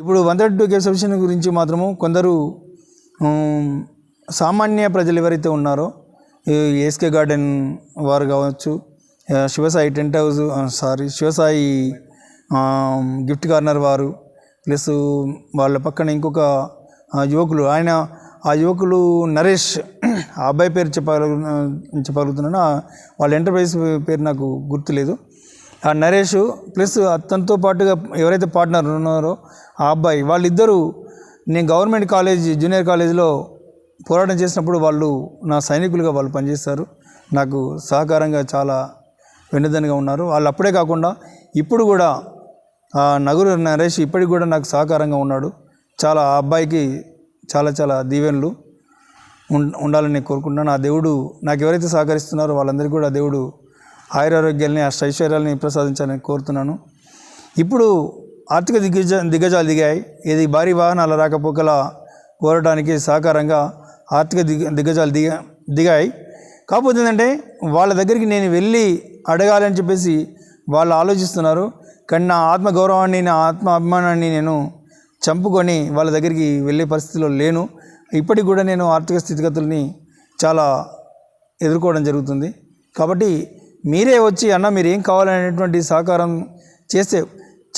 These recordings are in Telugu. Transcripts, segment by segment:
ఇప్పుడు వన్ థర్టీ టూ కేసు విషయం గురించి మాత్రము కొందరు సామాన్య ప్రజలు ఎవరైతే ఉన్నారో ఈ ఎస్కే గార్డెన్ వారు కావచ్చు Shivasai tent house sorry Shivasai gift corner వారు ప్లస్ వాళ్ళ పక్కన ఇంకొక యువకులు ఆయన ఆ యువకులు నరేష్ ఆ అబ్బాయి పేరు చెప్పగల చెప్పగలుగుతున్నాను ఆ వాళ్ళ ఎంటర్ప్రైజ్ పేరు నాకు గుర్తులేదు. ఆ నరేష్ ప్లస్ అతనితో పాటుగా ఎవరైతే పార్ట్నర్ ఉన్నారో ఆ అబ్బాయి వాళ్ళిద్దరూ నేను గవర్నమెంట్ కాలేజ్ జూనియర్ కాలేజీలో పోరాటం చేసినప్పుడు వాళ్ళు నా సైనికులుగా వాళ్ళు పనిచేస్తారు. నాకు సహకారంగా చాలా వెన్నుదన్నుగా ఉన్నారు. వాళ్ళు అప్పుడే కాకుండా ఇప్పుడు కూడా ఆ నగురు నరేష్ ఇప్పటికి కూడా నాకు సహకారంగా ఉన్నాడు. చాలా ఆ అబ్బాయికి చాలా చాలా దీవెనలు ఉండాలని నేను కోరుకుంటున్నాను. ఆ దేవుడు నాకు ఎవరైతే సహకరిస్తున్నారో వాళ్ళందరికీ కూడా దేవుడు ఆయురారోగ్యాల్ని అష్టైశ్వర్యాలని ప్రసాదించాలని కోరుతున్నాను. ఇప్పుడు ఆర్థిక దిగ్గజ దిగ్గజాలు దిగాయి. ఇది భారీ వాహనాల రాకపోకల కోరడానికి సహకారంగా ఆర్థిక దిగ దిగ్గజాలు దిగా దిగాయి. కాకపోతే ఏంటంటే వాళ్ళ దగ్గరికి నేను వెళ్ళి అడగాలని చెప్పేసి వాళ్ళు ఆలోచిస్తున్నారు. కానీ నా ఆత్మగౌరవాన్ని నా ఆత్మ అభిమానాన్ని నేను చంపుకొని వాళ్ళ దగ్గరికి వెళ్ళే పరిస్థితిలో లేను. ఇప్పటికి కూడా నేను ఆర్థిక స్థితిగతుల్ని చాలా ఎదుర్కోవడం జరుగుతుంది. కాబట్టి మీరే వచ్చి అన్న మీరు ఏం కావాలనేటువంటి సహకారం చేస్తే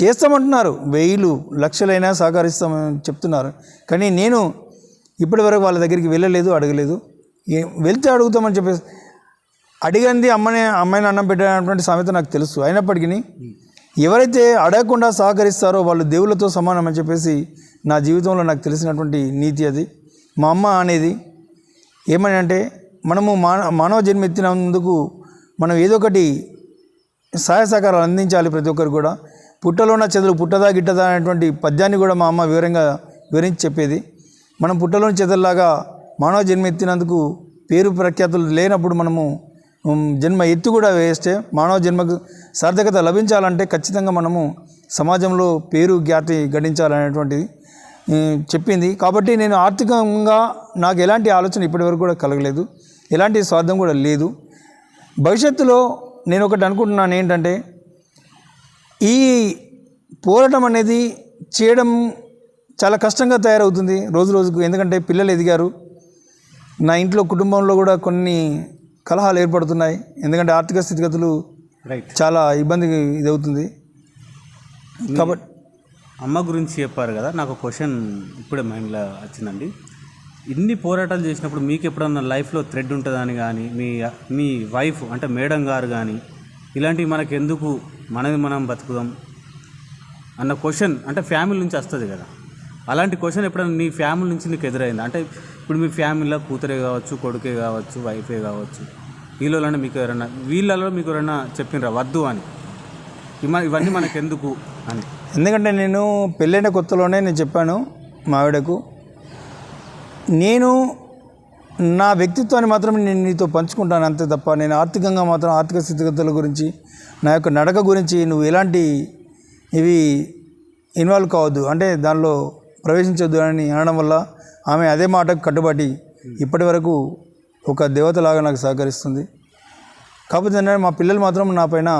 చేస్తామంటున్నారు. వెయ్యిలు లక్షలైనా సహకరిస్తామని చెప్తున్నారు. కానీ నేను ఇప్పటివరకు వాళ్ళ దగ్గరికి వెళ్ళలేదు అడగలేదు. ఏ- వెళ్తే అడుగుతామని చెప్పేసి అడిగింది అమ్మనే అమ్మాయిని అన్నం పెట్టినటువంటి సామెత నాకు తెలుసు. అయినప్పటికీ ఎవరైతే అడగకుండా సహకరిస్తారో వాళ్ళు దేవుళ్ళతో సమానం అని చెప్పేసి నా జీవితంలో నాకు తెలిసినటువంటి నీతి అది. మా అమ్మ అనేది ఏమని అంటే మనము మాన మానవ జన్మ ఎత్తినందుకు మనం ఏదో ఒకటి సహాయ సహకారాలు అందించాలి ప్రతి ఒక్కరు కూడా. పుట్టలోన చెదలు పుట్టదా గిట్టదా అనేటువంటి పద్యాన్ని కూడా మా అమ్మ వివరంగా వివరించి చెప్పేది. మనం పుట్టలోని చెదల్లాగా మానవ జన్మ ఎత్తినందుకు పేరు ప్రఖ్యాతులు లేనప్పుడు మనము జన్మ ఎత్తు కూడా వేస్తే మానవ జన్మకు సార్థకత లభించాలంటే ఖచ్చితంగా మనము సమాజంలో పేరు ఖ్యాతి గడించాలనేటువంటిది చెప్పింది. కాబట్టి నేను ఆర్థికంగా నాకు ఎలాంటి ఆలోచన ఇప్పటివరకు కూడా కలగలేదు. ఎలాంటి స్వార్థం కూడా లేదు. భవిష్యత్తులో నేను ఒకటి అనుకుంటున్నాను ఏంటంటే ఈ పోరాటం అనేది చేయడం చాలా కష్టంగా తయారవుతుంది రోజు రోజుకు. ఎందుకంటే పిల్లలు ఎదిగారు. నా ఇంట్లో కుటుంబంలో కూడా కొన్ని కలహాలు ఏర్పడుతున్నాయి. ఎందుకంటే ఆర్థిక స్థితిగతులు రైట్ చాలా ఇబ్బంది ఇదవుతుంది. కాబట్టి అమ్మ గురించి చెప్పారు కదా నాకు క్వశ్చన్ ఇప్పుడే మైండ్లో వచ్చిందండి. ఇన్ని పోరాటాలు చేసినప్పుడు మీకు ఎప్పుడన్నా లైఫ్లో థ్రెడ్ ఉంటుందని కానీ మీ మీ వైఫ్ అంటే మేడం గారు కానీ ఇలాంటివి మనకు ఎందుకు మనది మనం బతుకుదాం అన్న క్వశ్చన్ అంటే ఫ్యామిలీ నుంచి వస్తుంది కదా. అలాంటి క్వశ్చన్ ఎప్పుడైనా నీ ఫ్యామిలీ నుంచి నీకు ఎదురైంది? అంటే ఇప్పుడు మీ ఫ్యామిలీలో కూతురే కావచ్చు కొడుకే కావచ్చు వైఫే కావచ్చు వీళ్ళలోనే మీకు ఎవరైనా వీళ్ళలో మీకు ఎవరైనా చెప్పినరా? వద్దు అని. ఇవన్నీ మనకు ఎందుకు అని. ఎందుకంటే నేను పెళ్ళైన కొత్తలోనే నేను చెప్పాను మా ఆవిడకు నేను నా వ్యక్తిత్వాన్ని మాత్రం నేను నీతో పంచుకుంటాను అంతే తప్ప నేను ఆర్థికంగా మాత్రం ఆర్థిక స్థితిగతుల గురించి నా యొక్క నడక గురించి నువ్వు ఎలాంటి ఇవి ఇన్వాల్వ్ కావద్దు. అంటే దానిలో ప్రవేశించొద్దు అని అనడం వల్ల ఆమె అదే మాటకు కట్టుబడి ఇప్పటి వరకు ఒక దేవతలాగా నాకు సహకరిస్తుంది. కాకపోతే మా పిల్లలు మాత్రం నా పైన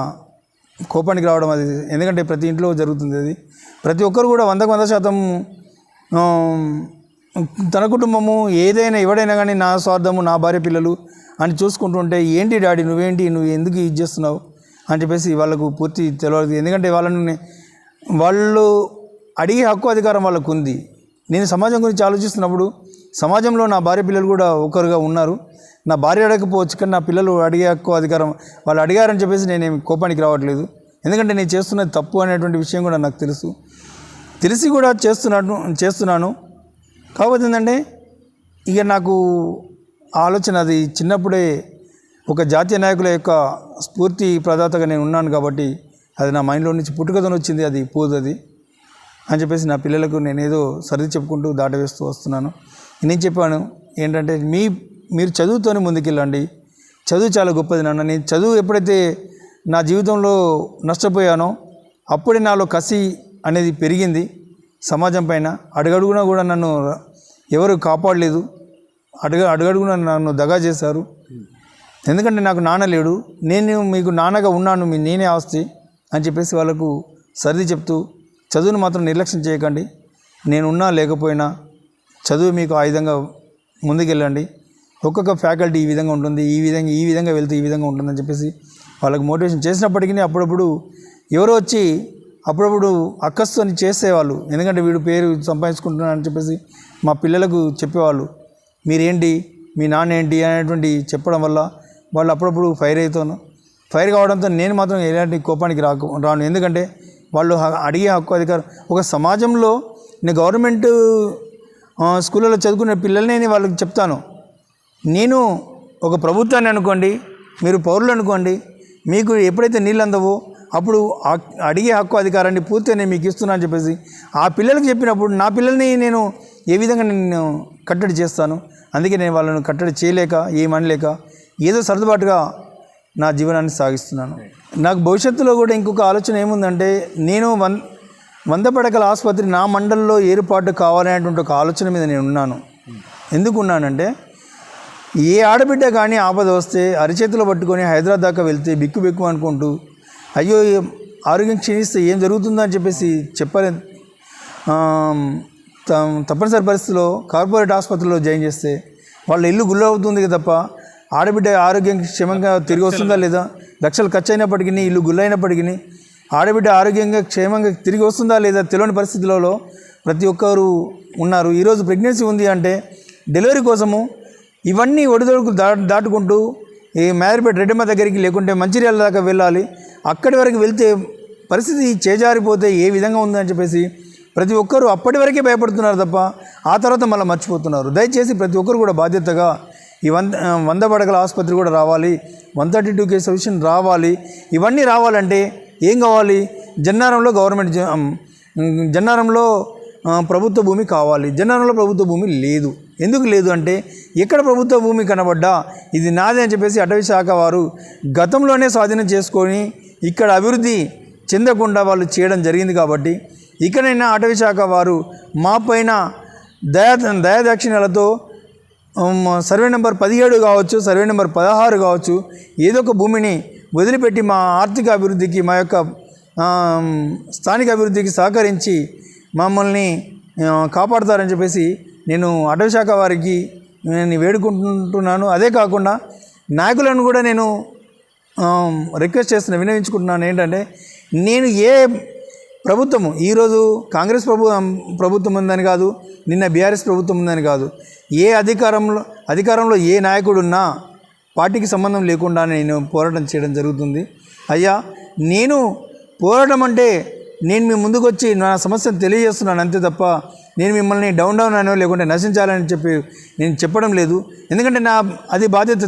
కోపానికి రావడం అది ఎందుకంటే ప్రతి ఇంట్లో జరుగుతుంది అది. ప్రతి ఒక్కరు కూడా వందకు వంద శాతం తన కుటుంబము ఏదైనా ఎవడైనా కానీ నా స్వార్థము నా భార్య పిల్లలు అని చూసుకుంటుంటే ఏంటి డాడీ నువ్వేంటి? నువ్వు ఎందుకు ఇది చేస్తున్నావు? అని చెప్పేసి వాళ్ళకు పూర్తి తెలియదు ఎందుకంటే వాళ్ళని వాళ్ళు అడిగే హక్కు అధికారం వాళ్ళకు ఉంది. నేను సమాజం గురించి ఆలోచిస్తున్నప్పుడు సమాజంలో నా భార్య పిల్లలు కూడా ఒకరుగా ఉన్నారు. నా భార్య అడగకపోవచ్చు కానీ నా పిల్లలు అడిగే హక్కు అధికారం వాళ్ళు అడిగారని చెప్పేసి నేనేమి కోపానికి రావట్లేదు. ఎందుకంటే నేను చేస్తున్నది తప్పు అనేటువంటి విషయం కూడా నాకు తెలుసు. తెలిసి కూడా చేస్తున్నాను చేస్తున్నాను. కాకపోతే ఏంటంటే ఇక నాకు ఆలోచన అది చిన్నప్పుడే ఒక జాతీయ నాయకుల యొక్క స్ఫూర్తి ప్రదాతగా నేను ఉన్నాను కాబట్టి అది నా మైండ్లో నుంచి పుట్టుకతోనే వచ్చింది అది పోదు అది. అని చెప్పేసి నా పిల్లలకు నేను ఏదో సర్ది చెప్పుకుంటూ దాటవేస్తూ వస్తున్నాను. నేను చెప్పాను ఏంటంటే మీ మీరు చదువుతోనే ముందుకెళ్ళండి. చదువు చాలా గొప్పది నాన్న. నేను చదువు ఎప్పుడైతే నా జీవితంలో నష్టపోయానో అప్పుడే నాలో కసి అనేది పెరిగింది. సమాజం పైన అడుగడుగునా కూడా నన్ను ఎవరు కాపాడలేదు. అడుగ అడుగడుగున నన్ను దగా చేశారు. ఎందుకంటే నాకు నాన్న లేడు. నేను మీకు నాన్నగా ఉన్నాను. మీ నేనే ఆస్తి అని చెప్పేసి వాళ్ళకు సర్ది చెప్తూ చదువును మాత్రం నిర్లక్ష్యం చేయకండి. నేనున్నా లేకపోయినా చదువు మీకు ఆ విధంగా ముందుకెళ్ళండి. ఒక్కొక్క ఫ్యాకల్టీ ఈ విధంగా ఉంటుంది. ఈ విధంగా ఈ విధంగా వెళ్తే ఈ విధంగా ఉంటుందని చెప్పేసి వాళ్ళకి మోటివేషన్ చేసినప్పటికీ అప్పుడప్పుడు ఎవరో వచ్చి అప్పుడప్పుడు అక్కస్తోని చేసేవాళ్ళు. ఎందుకంటే వీడు పేరు సంపాదించుకుంటున్నాడని చెప్పేసి మా పిల్లలకు చెప్పేవాళ్ళు. మీరేంటి? మీ నాన్న ఏంటి అనేటువంటి చెప్పడం వల్ల వాళ్ళు అప్పుడప్పుడు ఫైర్ అవుతాను ఫైర్ కావడంతో నేను మాత్రం ఎలాంటి కోపానికి రాకు రాను. ఎందుకంటే వాళ్ళు అడిగే హక్కు అధికారం ఒక సమాజంలో నేను గవర్నమెంట్ స్కూళ్ళలో చదువుకునే పిల్లల్ని నేను వాళ్ళకి చెప్తాను. నేను ఒక ప్రభుత్వాన్ని అనుకోండి మీరు పౌరులు అనుకోండి మీకు ఎప్పుడైతే నీళ్ళు అందవో అప్పుడు అడిగే హక్కు అధికారాన్ని పూర్తిగా నేను మీకు ఇస్తున్నా అని చెప్పేసి ఆ పిల్లలకు చెప్పినప్పుడు నా పిల్లల్ని నేను ఏ విధంగా నేను కట్టడి చేస్తాను? అందుకే నేను వాళ్ళను కట్టడి చేయలేక ఏమనలేక ఏదో సర్దుబాటుగా నా జీవనాన్ని సాగిస్తున్నాను. నాకు భవిష్యత్తులో కూడా ఇంకొక ఆలోచన ఏముందంటే నేను వన్ వంద పడకల ఆసుపత్రి నా మండలంలో ఏర్పాటు కావాలనేటువంటి ఒక ఆలోచన మీద నేను ఉన్నాను. ఎందుకు ఉన్నానంటే ఏ ఆడబిడ్డ కానీ ఆపద వస్తే అరిచేతిలో పట్టుకొని హైదరాబాద్ దాకా వెళ్తే బిక్కు బిక్కు అనుకుంటూ అయ్యో ఆరోగ్యం క్షీణిస్తే ఏం జరుగుతుందో అని చెప్పేసి చెప్పలే. తప్పనిసరి పరిస్థితిలో కార్పొరేట్ ఆసుపత్రిలో జాయిన్ చేస్తే వాళ్ళ ఇల్లు గుల్ల అవుతుంది తప్ప ఆడబిడ్డ ఆరోగ్యం క్షేమంగా తిరిగి వస్తుందా లేదా? లక్షలు ఖర్చు అయినప్పటికీ ఇల్లు గుల్లైనప్పటికీ ఆడబిడ్డ ఆరోగ్యంగా క్షేమంగా తిరిగి వస్తుందా లేదా తెలియని పరిస్థితులలో ప్రతి ఒక్కరు ఉన్నారు. ఈరోజు ప్రెగ్నెన్సీ ఉంది అంటే డెలివరీ కోసము ఇవన్నీ ఒడిదొడుకు దా దాటుకుంటూ ఈ మేదరిపేట రెడ్డమ్మ దగ్గరికి లేకుంటే మంచిర్యాల దాకా వెళ్ళాలి. అక్కడి వరకు వెళ్తే పరిస్థితి చేజారిపోతే ఏ విధంగా ఉందని చెప్పేసి ప్రతి ఒక్కరూ అప్పటి వరకే భయపడుతున్నారు తప్ప ఆ తర్వాత మళ్ళీ మర్చిపోతున్నారు. దయచేసి ప్రతి ఒక్కరు కూడా బాధ్యతగా ఈ వంద వంద పడగల ఆసుపత్రి కూడా రావాలి. వన్ థర్టీ టూ కే విషయం రావాలి. ఇవన్నీ రావాలంటే ఏం కావాలి? జన్నారంలో గవర్నమెంట్ జ- జన్నారంలో ప్రభుత్వ భూమి కావాలి. జన్నారంలో ప్రభుత్వ భూమి లేదు. ఎందుకు లేదు అంటే ఎక్కడ ప్రభుత్వ భూమి కనబడ్డా ఇది నాదే అని చెప్పేసి అటవీ శాఖ వారు గతంలోనే స్వాధీనం చేసుకొని ఇక్కడ అభివృద్ధి చెందకుండా వాళ్ళు చేయడం జరిగింది కాబట్టి ఇక్కడైనా అటవీ శాఖ వారు మా పైన దయా దయాదాక్షిణ్యాలతో సర్వే నెంబర్ పదిహేడు కావచ్చు సర్వే నెంబర్ పదహారు కావచ్చు ఏదో ఒక భూమిని వదిలిపెట్టి మా ఆర్థిక అభివృద్ధికి మా యొక్క స్థానిక అభివృద్ధికి సహకరించి మమ్మల్ని కాపాడతారని కాపాడుతారని చెప్పేసి నేను అటవశాఖ వారికి నేను వేడుకుంటున్నాను. అదే కాకుండా నాయకులను కూడా నేను రిక్వెస్ట్ చేస్తున్నా వినియోగించుకుంటున్నాను ఏంటంటే నేను ఏ ప్రభుత్వము ఈరోజు కాంగ్రెస్ ప్రభు ప్రభుత్వం ఉందని కాదు నిన్న బీఆర్ఎస్ ప్రభుత్వం ఉందని కాదు ఏ అధికారంలో అధికారంలో ఏ నాయకుడున్నా పార్టీకి సంబంధం లేకుండా నేను పోరాటం చేయడం జరుగుతుంది. అయ్యా నేను పోరాటం అంటే నేను మీ ముందుకు వచ్చి నా సమస్యను తెలియజేస్తున్నాను అంతే తప్ప నేను మిమ్మల్ని డౌన్ డౌన్ అనో లేకుంటే నశించాలని చెప్పి నేను చెప్పడం లేదు. ఎందుకంటే నా అది బాధ్యత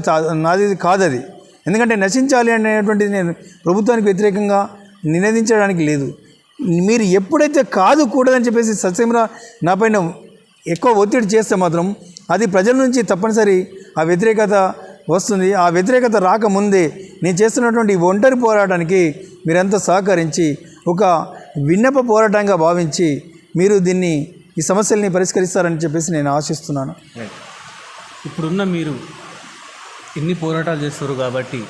నాది కాదు అది ఎందుకంటే నశించాలి అనేటువంటిది నేను ప్రభుత్వానికి వ్యతిరేకంగా నినదించడానికి లేదు. మీరు ఎప్పుడైతే కాదు కూడదని చెప్పేసి సత్యమరా నా పైన ఎక్కువ ఒత్తిడి చేస్తే మాత్రం అది ప్రజల నుంచి తప్పనిసరి ఆ వ్యతిరేకత వస్తుంది. ఆ వ్యతిరేకత రాకముందే నేను చేస్తున్నటువంటి ఒంటరి పోరాటానికి మీరంతా సహకరించి ఒక విన్నప పోరాటంగా భావించి మీరు దీన్ని ఈ సమస్యల్ని పరిష్కరిస్తారని చెప్పేసి నేను ఆశిస్తున్నాను. ఇప్పుడున్న మీరు ఇన్ని పోరాటాలు చేస్తారు కాబట్టి